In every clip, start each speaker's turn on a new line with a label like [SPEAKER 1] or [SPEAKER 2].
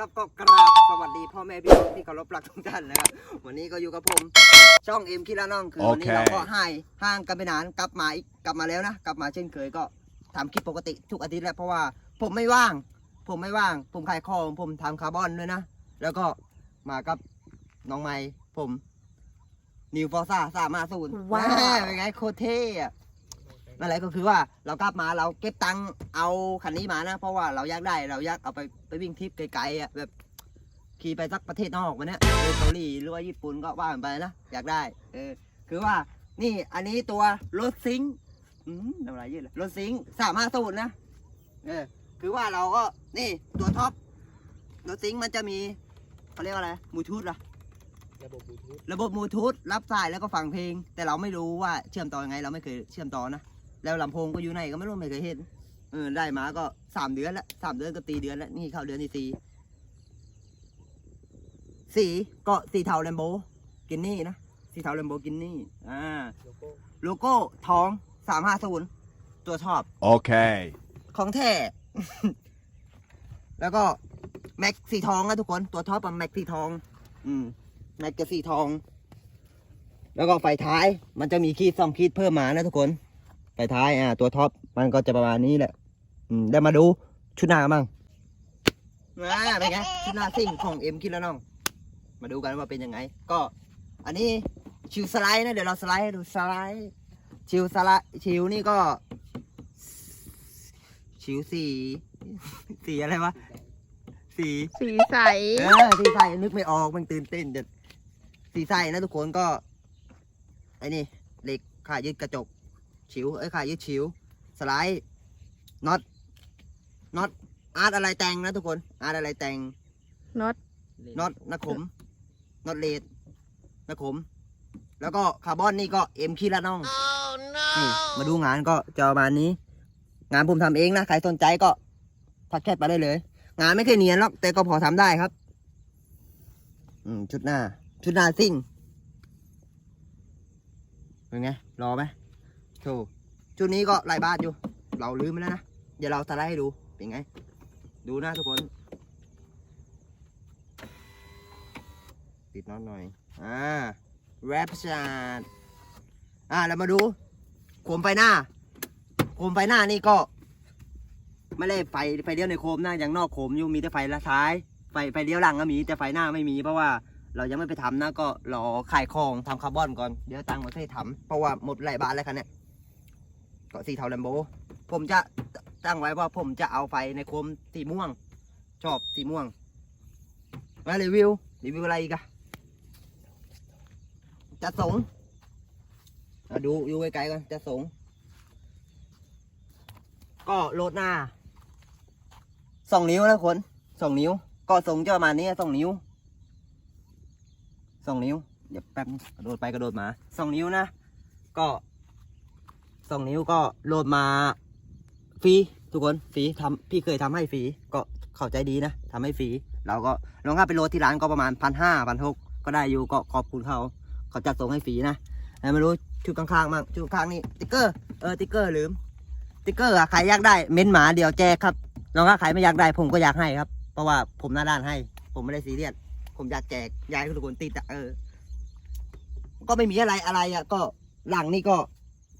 [SPEAKER 1] ครับก็กราบสวัสดีพ่อแม่พี่น้องที่เคารพรักทุกท่านนะครับวันนี้ก็อยู่กับผมช่องเอ็มคิราน้องคือวันนี้
[SPEAKER 2] โอเค
[SPEAKER 1] เราก็ให้ห่างกันไปนานกลับมาอีกกลับมาแล้วนะกลับมาเช่นเคยก็ทำคลิปปกติทุกอาทิตย์แล้วเพราะว่าผมไม่ว่าง ผมไม่ว่าง ผมขายของผมทำคาร์บอนด้วยนะแล้วก็มากับน้องไม้ผมนิวฟอร์ซ่าสามารถสูน
[SPEAKER 3] ว้าว
[SPEAKER 1] เป็นไงโคตรเท่อะ นั่นแหละก็คือว่าเรากลับมาเราเก็บตังค์เอาคันนี้มานะ เพราะว่าเราอยากได้เราอยากเอาไปไปวิ่งทริปไกลๆอะแบบขี่ไปสักประเทศนอกมาเนี้ยเออเกาหลีหรือว่าญี่ปุ่นก็ว่ากันไปนะอยากได้เออคือว่านี่อันนี้ตัวรถซิงค์อืมทำอะไรยืดเลยรถซิงค์สามารถสูนนะเออคือว่าเราก็นี่ตัวท็อปรถซิงค์มันจะมีเขาเรียกว่าอะไรบลูทูธเหรอ
[SPEAKER 4] ระบบบลูทูธ
[SPEAKER 1] ระบบบลูทูธรับสายแล้วก็ฟังเพลง แต่เราไม่รู้ว่าเชื่อมต่อยังไง เราไม่เคยเชื่อมต่อนะ แล้วลำโพงก็อยู่ไหนก็ไม่รู้ไม่เคยเห็นเออได้มาก็สามเดือนแล้วสามเดือนก็ตีเดือนแล้วนี่เข้าเดือนที่สี่สีก็สีเทาแลมโบกินนี่นะสีเทาแลมโบกินนี่อ่า
[SPEAKER 4] โลโก้
[SPEAKER 1] โลโก้ทองสามห้าศูนย์ตัวชอบ
[SPEAKER 2] Okay.
[SPEAKER 1] ของแท้ แล้วก็แม็กสีทองนะทุกคน ตัวท็อปอะแม็กสีทอง อืมแม็กกับสีทอง แล้วก็ไฟท้าย มันจะมีขีดสองขีดเพิ่มมานะทุกคน ไฟท้ายอ่าตัวท็อปมันก็จะประมาณนี้แหละอืมได้มาดูชุดหน้ามั่งอ่าเป็นไงชุดหน้าซิ่งของเอ็มคิดแล้วน้อง มาดูกันว่าเป็นยังไง ก็ อันนี้ชิวสไลด์นะเดี๋ยวเราสไลด์ให้ดูสไลด์ชิวสไลด์ชิวนี่ก็ ชิวสีสีอะไรวะสี
[SPEAKER 3] สีใส
[SPEAKER 1] เออสีใสนึกไม่ออกมันตื่นเต้นเด็ดสีใสนะทุกคนก็ไอ้นี่เหล็กขายึดกระจก ชิวเอ้ยขายึดชิวสไลด์น็อตน็อตอาร์ตอะไรแต่งนะทุกคนอาร์ตอะไรแต่ง
[SPEAKER 3] น็อต
[SPEAKER 1] น็อตนักขมน็อตเลดนักขม แล้วก็คาร์บอนนี่ก็เอ็มคีละน้องนี่มาดูงานก็จะประมาณนี้ งานผมทำเองนะใครสนใจก็ทักแชทไปได้เลย งานไม่เคยเนียนหรอกแต่ก็พอทำได้ครับ อืมชุดหน้า ชุดหน้าซิ่งเป็นไงรอไหม โถชุดนี้ก็หลายบาทอยู่ เราลืมไปแล้วนะ เดี๋ยวเราสไลด์ให้ดู เป็นไง ดูนะทุกคนปิดน็อตหน่อย อ่าแรปชาดอ่าแล้วมาดูโคมไฟหน้า โคมไฟหน้านี่ก็ ไม่ได้ไฟไฟเลี้ยวในโคมนะอย่างนอกโคมอยู่มีแต่ไฟละท้าย ไฟไฟเลี้ยวหลังก็มี แต่ไฟหน้าไม่มีเพราะว่าเรายังไม่ไปทำนะก็รอขายของทำคาร์บอนก่อน เดี๋ยวตังค์มาให้ทำเพราะว่าหมดหลายบาทแล้วคันเนี้ย ก็สีเทาแลมโบ ผมจะตั้งไว้ว่าผมจะเอาไฟในโคมสีม่วง ชอบสีม่วง มารีวิว รีวิวอะไรอีกอะจะสงอะดูดูไกลๆก่อนจะสง ก็โลดหน้าสองนิ้วนะคนสองนิ้ว ก็ทรงจะประมาณนี้สองนิ้วสองนิ้ว เดี๋ยวแป๊บนึงกระโดดไปกระโดดมาสองนิ้วนะ ก็ สองนิ้วก็โหลดมาฟรีทุกคนฟรีทำพี่เคยทำให้ฟรีก็เข้าใจดีนะทำให้ฟรีเราก็ลองเข้าไปโหลดที่ร้านก็ประมาณพันห้าพันหกก็ได้อยู่ก็ขอบคุณเขาเขาจัดส่งให้ฟรีนะไม่รู้ชุดข้างๆมั่งชุดข้างนี่ติ๊กเกอร์เออติ๊กเกอร์ลืมติ๊กเกอร์อะใครอยากได้เม้นหมาเดี๋ยวแจกครับน้องถ้าใครไม่อยากได้ผมก็อยากให้ครับ เพราะว่าผมหน้าด้านให้ ผมไม่ได้ซีเรียสผมอยากแจกยากให้ทุกคนติดอะเออก็ไม่มีอะไรอะไรอะก็หลังนี่ก็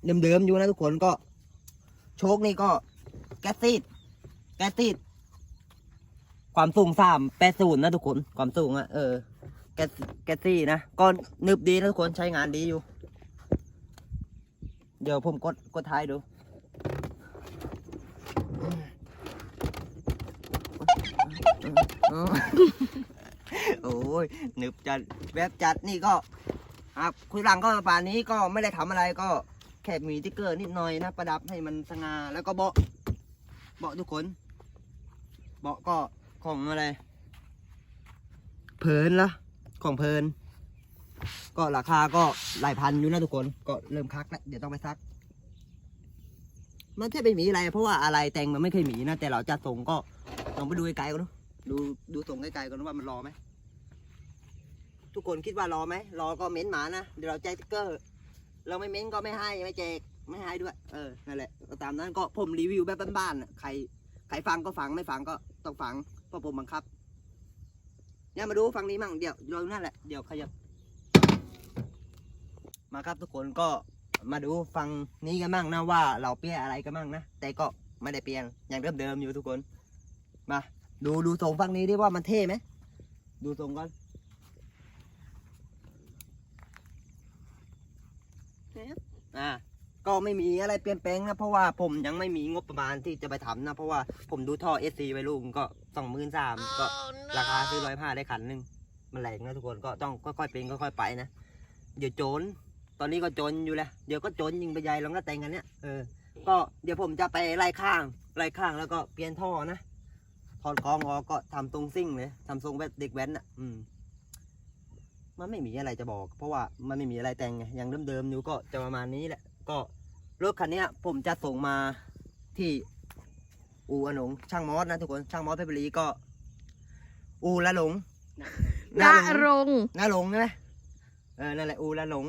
[SPEAKER 1] เดิมๆอยู่นะทุกคนก็โชคนี่ก็แก๊สซีดแก๊สซีดความสูงสามแปดศูนย์นะทุกคนความสูงอะเออแก๊สแก๊สซี่นะก็นึบดีนะทุกคนใช้งานดีอยู่ เดี๋ยวผมกดกดท้ายดูโอ้ยหนึบจัดแบบจัดนี่ก็ครับคุยหลังก็ป่านนี้ก็ไม่ได้ทำอะไรก็ แค่มีติ๊กเกอร์นิดหน่อยนะประดับให้มันสง่าแล้วก็เบาะเบาะทุกคน เบาะก็ของอะไร เพลินละของเพลิน ก็ราคาก็หลายพันอยู่นะทุกคน ก็เริ่มคักแล้วเดี๋ยวต้องไปซัก มันแค่ไปมีอะไรเพราะว่าอะไรแต่งมันไม่เคยหมีนะแต่เราจะส่งก็ลองไปดูไกลๆกันดูดูดูส่งไกลๆกันว่ามันรอไหมทุกคนคิดว่ารอไหมรอก็เม้นต์มานะเดี๋ยวเราแจกสติ๊กเกอร์ เราไม่เม้นต์ก็ไม่ให้ไม่แจกไม่ให้ด้วย เออนั่นแหละก็ตามนั้นก็ผมรีวิวแบบบ้านๆน่ะใครใครฟังก็ฟังไม่ฟังก็ต้องฟังเพราะผมบังคับ เนี่ยมาดูฝั่งนี้มั่งเดี๋ยวเรานั่นแหละเดี๋ยวขยับ มาครับทุกคนก็มาดูฝั่งนี้กันมั่งนะว่าเราเปลี่ยนอะไรกันมั่งนะแต่ก็ไม่ได้เปลี่ยนอย่างเดิมๆอยู่ทุกคน มา ดูดูทรงฝั่งนี้ดิว่ามันเท่ไหมดูทรงก่อน อ่าก็ไม่มีอะไรเปลี่ยนแปลงนะเพราะว่าผมยังไม่มีงบประมาณที่จะไปทำนะ เพราะว่าผมดูท่อเอสซีไว้ลูกก็สองหมื่นสามก็ราคาซื้อร้อยผ้าได้ขันหนึ่งมันแรงนะทุกคนก็ต้องค่อยๆเป็นค่อยๆไปนะเดี๋ยวโจรตอนนี้ก็โจรอยู่แหละเดี๋ยวก็โจรยิงไปใหญ่ลองก็แต่งกันเนี้ยเออก็เดี๋ยวผมจะไปไล่ข้างไล่ข้างแล้วก็เปลี่ยนท่อนะถอดกองออกก็ทำตรงซิ่งเลยทำทรงแบบเด็กแว้นอะ อืม มันไม่มีอะไรจะบอก เพราะว่ามันไม่มีอะไรแต่งไงอย่างเดิมๆอยู่ก็จะประมาณนี้แหละ ก็รถคันเนี้ยผมจะส่งมาที่อูอหนงช่างมอสนะทุกคนช่างมอสเพชรบุรีก็ อูละหลง
[SPEAKER 2] ละรง
[SPEAKER 1] ละหลงใช่ไหมเออนั่นแหละอูละหลง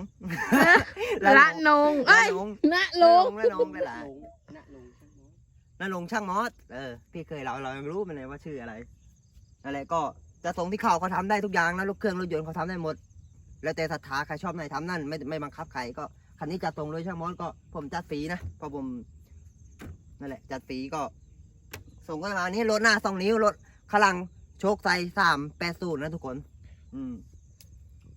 [SPEAKER 2] ละนง
[SPEAKER 1] ละ
[SPEAKER 2] เอ้ย
[SPEAKER 1] หลง
[SPEAKER 2] ละล
[SPEAKER 1] ละ
[SPEAKER 2] ง
[SPEAKER 1] หลงละหลงไปละละหลงช่างมอสเออพี่เคยเราเรายังรู้มันเลยว่าชื่ออะไรนั่นแหละก็ จะส่งที่เขาเขาทำได้ทุกอย่างนะรถเครื่องรถยนต์เขาทำได้หมด แล้วแต่ศรัทธาใครชอบไหนทำนั่นไม่ไม่บังคับใครก็คันนี้จัดส่งเลยช่างมอสก็ผมจัดฟรีนะเพราะผมนั่นแหละจัดฟรีก็ ส่งก็มาณนี้รถหน้าสองนิ้วรถขลังโชคใส่สามแปดศูนย์นะทุกคน อืม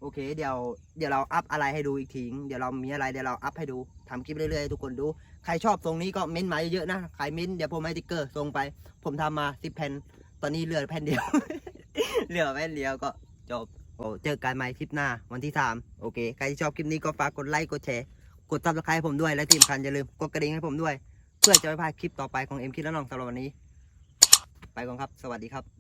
[SPEAKER 1] โอเค เดี๋ยวเดี๋ยวเราอัพอะไรให้ดูอีกทีเดี๋ยวเรามีอะไรเดี๋ยวเราอัพให้ดูทำคลิปเรื่อยๆให้ทุกคนดูใครชอบทรงนี้ก็เม้นต์มาเยอะๆนะใครเม้นต์เดี๋ยวผมให้ติ๊กเกอร์ส่งไป ผมทำมาสิบแผ่นตอนนี้เหลือแผ่นเดียว เหลือแผ่นเดียวก็จบโอ้เจอกันใหม่คลิปหน้าวันที่สามโอเค ใครที่ชอบคลิปนี้ก็ฝากกดไลค์กดแชร์กดซับสไครต์ผมด้วยและที่สำคัญอย่าลืมกดกระดิ่งให้ผมด้วย เพื่อจะไม่พลาดคลิปต่อไปของเอ็มคิดและน้องสำหรับวันนี้ ไปก่อนครับ สวัสดีครับ